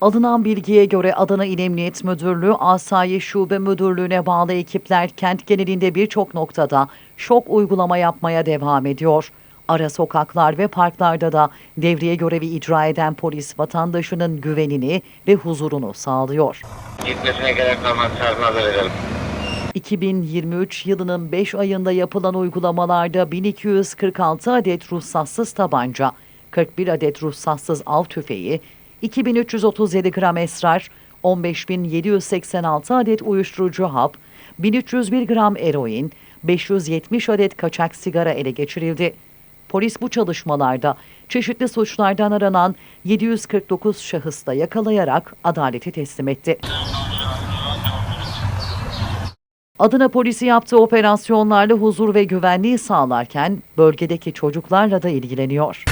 Alınan bilgiye göre Adana İl Emniyet Müdürlüğü Asayiş Şube Müdürlüğü'ne bağlı ekipler kent genelinde birçok noktada şok uygulama yapmaya devam ediyor. Ara sokaklar ve parklarda da devriye görevi icra eden polis vatandaşının güvenini ve huzurunu sağlıyor. Gitmesine gerek kalmaz. Çarpına da verelim. 2023 yılının 5 ayında yapılan uygulamalarda 1246 adet ruhsatsız tabanca, 41 adet ruhsatsız av tüfeği, 2337 gram esrar, 15786 adet uyuşturucu hap, 1301 gram eroin, 570 adet kaçak sigara ele geçirildi. Polis bu çalışmalarda çeşitli suçlardan aranan 749 şahıs da yakalayarak adaleti teslim etti. Adana polisi yaptığı operasyonlarla huzur ve güvenliği sağlarken bölgedeki çocuklarla da ilgileniyor.